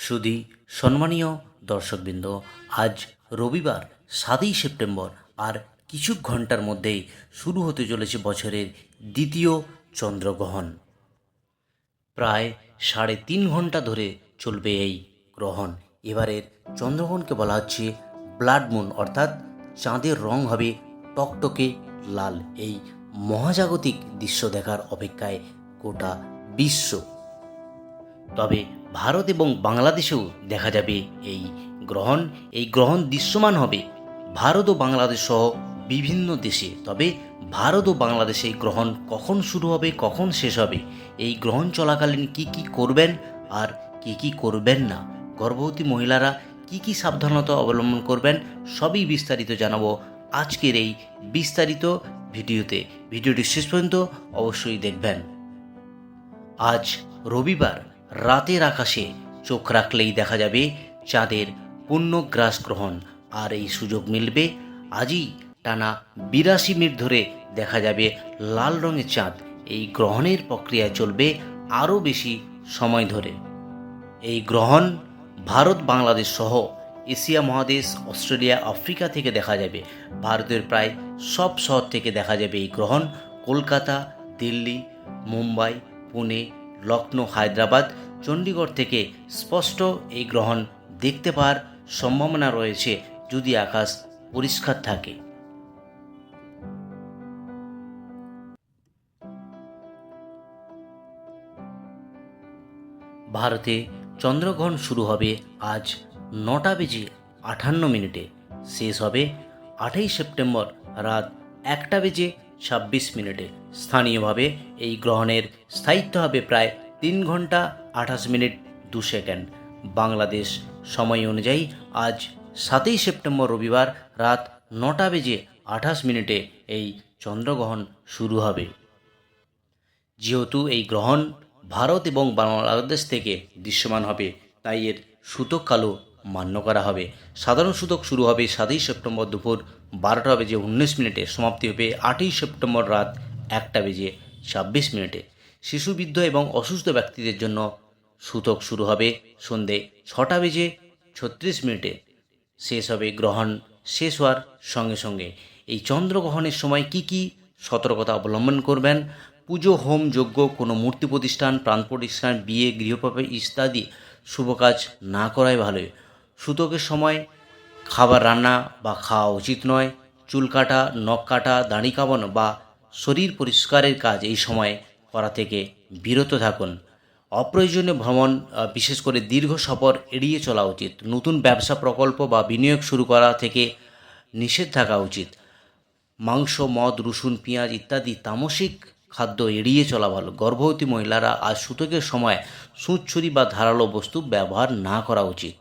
সুধী সম্মানীয় দর্শকবৃন্দ, আজ রবিবার সাতই সেপ্টেম্বর আর কিছু ঘণ্টার মধ্যেই শুরু হতে চলেছে বছরের দ্বিতীয় চন্দ্রগ্রহণ। প্রায় সাড়ে তিন ঘণ্টা ধরে চলবে এই গ্রহণ। এবারের চন্দ্রগ্রহণকে বলা হচ্ছে ব্লাড মুন, অর্থাৎ চাঁদের রং হবে টকটকে লাল। এই মহাজাগতিক দৃশ্য দেখার অপেক্ষায় গোটা বিশ্ব। তবে ভারত এবং বাংলাদেশেও দেখা যাবে এই গ্রহণ এই গ্রহণ দৃশ্যমান হবে। ভারত ও বাংলাদেশ সহ বিভিন্ন দেশে। তবে ভারত ও বাংলাদেশে এই গ্রহণ কখন শুরু হবে, কখন শেষ হবে, এই গ্রহণ চলাকালীন কি কি করবেন আর কি কি করবেন না, গর্ভবতী মহিলারা কি কি সাবধানতা অবলম্বন করবেন, সবই বিস্তারিত জানাব আজকের এই বিস্তারিত ভিডিওতে। ভিডিওটি শেষ পর্যন্ত অবশ্যই দেখবেন। আজ রবিবার রাতের আকাশে চোখ রাখলেই দেখা যাবে চাঁদের পূর্ণগ্রাস গ্রহণ আর এই সুযোগ মিলবে আজই টানা বিরাশি মিনিট ধরে দেখা যাবে লাল রঙের চাঁদ। এই গ্রহণের প্রক্রিয়া চলবে আরও বেশি সময় ধরে। এই গ্রহণ ভারত, বাংলাদেশ সহ এশিয়া মহাদেশ, অস্ট্রেলিয়া, আফ্রিকা থেকে দেখা যাবে। ভারতের প্রায় সব শহর থেকে দেখা যাবে এই গ্রহণ। কলকাতা, দিল্লি, মুম্বাই, পুনে, লখনৌ, হায়দ্রাবাদ চণ্ডীগড় থেকে স্পষ্ট এই গ্রহণ দেখতে পাওয়ার সম্ভাবনা রয়েছে যদি আকাশ পরিষ্কার থাকে। ভারতে চন্দ্রগ্রহণ শুরু হবে আজ নটা বেজে আটান্ন মিনিটে। শেষ হবে আটই সেপ্টেম্বর রাত একটা বেজে ছাব্বিশ মিনিটে। স্থানীয়ভাবে এই গ্রহণের স্থায়িত্ব হবে প্রায় তিন ঘণ্টা আঠাশ মিনিট দু সেকেন্ড। বাংলাদেশ সময় অনুযায়ী আজ সাতই সেপ্টেম্বর রবিবার রাত নটা বেজে আঠাশ মিনিটে এই চন্দ্রগ্রহণ শুরু হবে। যেহেতু এই গ্রহণ ভারত এবং বাংলাদেশ থেকে দৃশ্যমান হবে, তাই এর সূতক কালো মান্য করা হবে। সাধারণ সূতক শুরু হবে সাতই সেপ্টেম্বর দুপুর বারোটা বেজে উনিশ মিনিটে। সমাপ্তি হবে আটই সেপ্টেম্বর রাত একটা বেজে ছাব্বিশ মিনিটে। শিশুবৃদ্ধ এবং অসুস্থ ব্যক্তিদের জন্য সূতক শুরু হবে সন্ধে ছটা বেজে ছত্রিশ মিনিটে। শেষ হবে গ্রহণ, শেষ হওয়ার সঙ্গে সঙ্গে। এই চন্দ্রগ্রহণের সময় কি কি সতর্কতা অবলম্বন করবেন? পুজো, হোম, যজ্ঞ, কোনো মূর্তি প্রতিষ্ঠান, প্রাণ প্রতিষ্ঠান, বিয়ে গৃহপ্রবেশ ইত্যাদি শুভ কাজ না করাই ভালো সূতকের সময় খাবার রান্না বা খাওয়া উচিত নয়। চুল কাটা, নখ কাটা, দাড়ি কামানো বা শরীর পরিষ্কারের কাজ এই সময় করা থেকে বিরত থাকুন। অপ্রয়োজনীয় ভ্রমণ বিশেষ করে দীর্ঘ সফর এড়িয়ে চলা উচিত। নতুন ব্যবসা প্রকল্প বা বিনিয়োগ শুরু করা থেকে নিষেধ থাকা উচিত। মাংস, মদ, রসুন, পেঁয়াজ ইত্যাদি তামসিক খাদ্য এড়িয়ে চলা ভালো। গর্ভবতী মহিলারা আজ সূতকের সময় সুঁচ ছুরি বা ধারালো বস্তু ব্যবহার না করা উচিত।